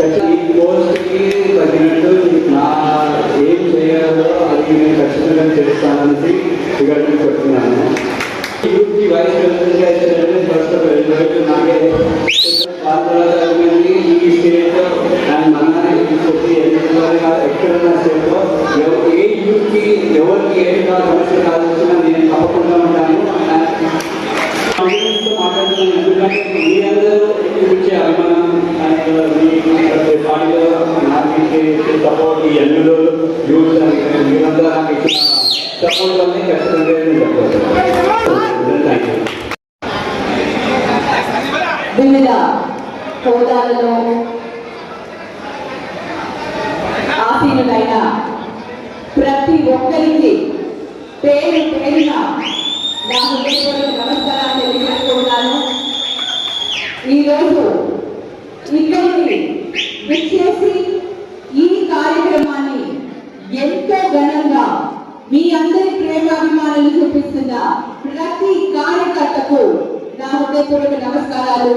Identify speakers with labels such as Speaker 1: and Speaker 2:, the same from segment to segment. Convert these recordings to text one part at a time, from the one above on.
Speaker 1: ఈ పోస్ట్కి తగినట్టు నా ఏం చేయాలో అది నేను ఖచ్చితంగా చేస్తానని ఇక్కడ నేను చెప్తున్నాను వైస్ ప్రెసిడెంట్ ఫస్ట్ రోజు నాకే దాని తర్వాత ఏమైంది ఈ అండ్ మన ఎక్కడున్న స్టేట్లో ఏ యూత్కి ఎవరికి కాదు సమస్య కాదు వచ్చినా నేను తప్పకుండా ఉంటాను మాట్లాడుతున్నాను ఎందుకంటే మీ అందరూ నాకు అభిమానం సపోర్ట్ ఈ ఎన్నిలో యూత్ మీరందరూ నాకు ఇచ్చిన సపోర్ట్ వల్లే ఖచ్చితంగా
Speaker 2: వివిధ హోదాలలో ఆసీనులైన ప్రతి ఒక్కరికి పేరు పేరున నా హృదయపూర్వక మీ అందరి ప్రేమ ప్రేమాభిమానులు చూపిస్తున్న ప్రతి కార్యకర్తకు నా హృదయపూర్వక నమస్కారాలు.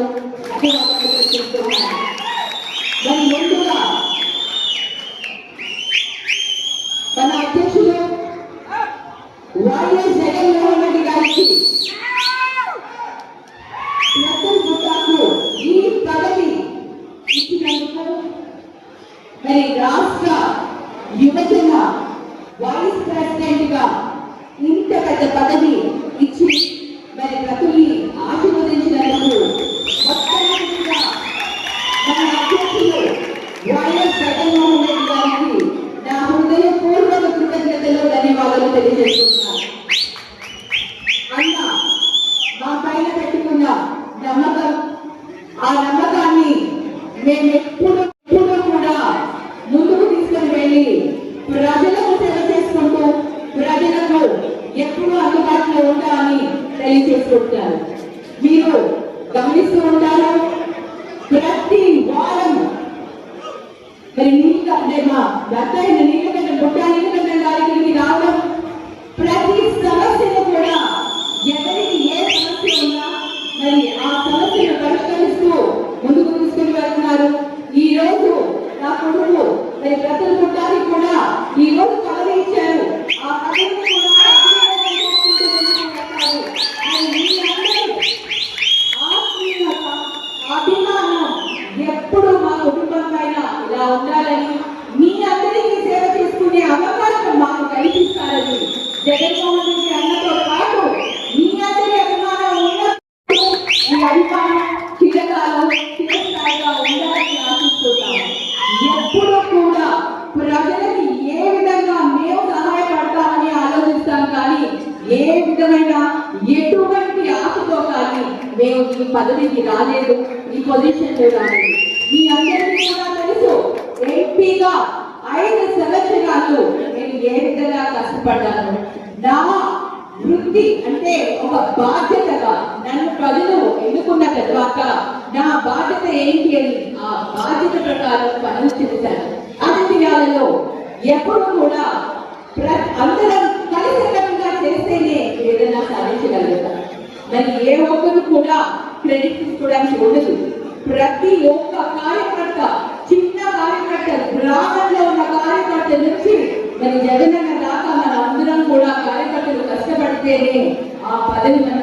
Speaker 2: అభినందనలు ముందుగా మన అధ్యక్షులు వైఎస్ జగన్మోహన్ రెడ్డి గారికి ప్రతి గుట్టకు ఈ పదవి ఇచ్చినందుకు మరి రాష్ట్ర యువజన వైస్ ప్రెసిడెంట్గా ఇంత పెద్ద పదవి ఇచ్చి మరి ప్రతుల్ని ఆశీర్వదించినందుకు మొట్టమొదటిగా మన అధ్యక్షులు వైఎస్ జగన్మోహన్ రెడ్డి గారికి నా హృదయపూర్వక కృతజ్ఞతలు ధన్యవాదాలు తెలియజేస్తున్నాను అన్న మా పైన పెట్టుకున్న నమ్మకం ఆ నమ్మకాన్ని మేము ఎప్పుడు ఎప్పుడు కూడా ముందుకు తీసుకుని వెళ్ళి ప్రజలకు సేవ చేసుకుంటూ ప్రజలకు ఎప్పుడు అందుబాటులో ఉంటామని తెలియజేసుకుంటారు మీరు గమనిస్తూ ఉంటారు ప్రతి వారం మరి నీళ్ళ అంటే మా భర్త అయిన నీలకంఠ బుట్ట నీలకంఠ గారి ఇక్కడికి రావడం ప్రతి సమస్యను కూడా ఎవరికి ఏ సమస్య ఉన్నా మరి ఆ సమస్యను పరిష్కరిస్తూ ముందుకు తీసుకుని వెళ్తున్నారు. ఈ రోజు నా కొడుకు మరి ప్రతి పుట్టానికి కూడా ఈ రోజు పదవి ఇచ్చారు. ఆ పదవిని కూడా సద్వినియోగం చేసుకుంటూ ముందుకు వెళ్తారు. మరి మీరందరూ ఆత్మీయత, అభిమానం ఎప్పుడు మా కుటుంబం పైన ఇలా ఉండాలని మీ అందరికీ సేవ చేసుకునే అవకాశం మాకు కల్పిస్తారని జగన్మోహన్ రెడ్డి అన్నతో పాటు మీ అందరి అభిమానం ఉన్నప్పుడు ఈ అభిమానం చిరకాలం చిరస్థాయిగా ఉండాలని ఆశిస్తున్నాము ఎప్పుడు కూడా ప్రజలకి ఏ విధంగా మేము సహాయపడతామని ఆలోచిస్తాం కానీ ఏ విధమైన ఎటువంటి ఆశతో కానీ మేము ఈ పదవికి రాలేదు ఈ పొజిషన్లో రాలేదు. మీ అందరికీ కూడా తెలుసు ఎంపీగా ఐదు సంవత్సరాలు నేను ఏ విధంగా కష్టపడ్డాను. నా వృత్తి అంటే ఒక బాధ్యతగా నన్ను ప్రజలు ఎన్నుకున్న తర్వాత నా బాధ్యత ఏంటి అని ఆ బాధ్యత ప్రకారం పనులు చేశాను. రాజకీయాలలో ఎప్పుడు కూడా ప్ర- అందరం నుంచి జగన్ అన్న దాకా మన అందరం కూడా కార్యకర్తలు కష్టపడితేనే ఆ పదవి మనం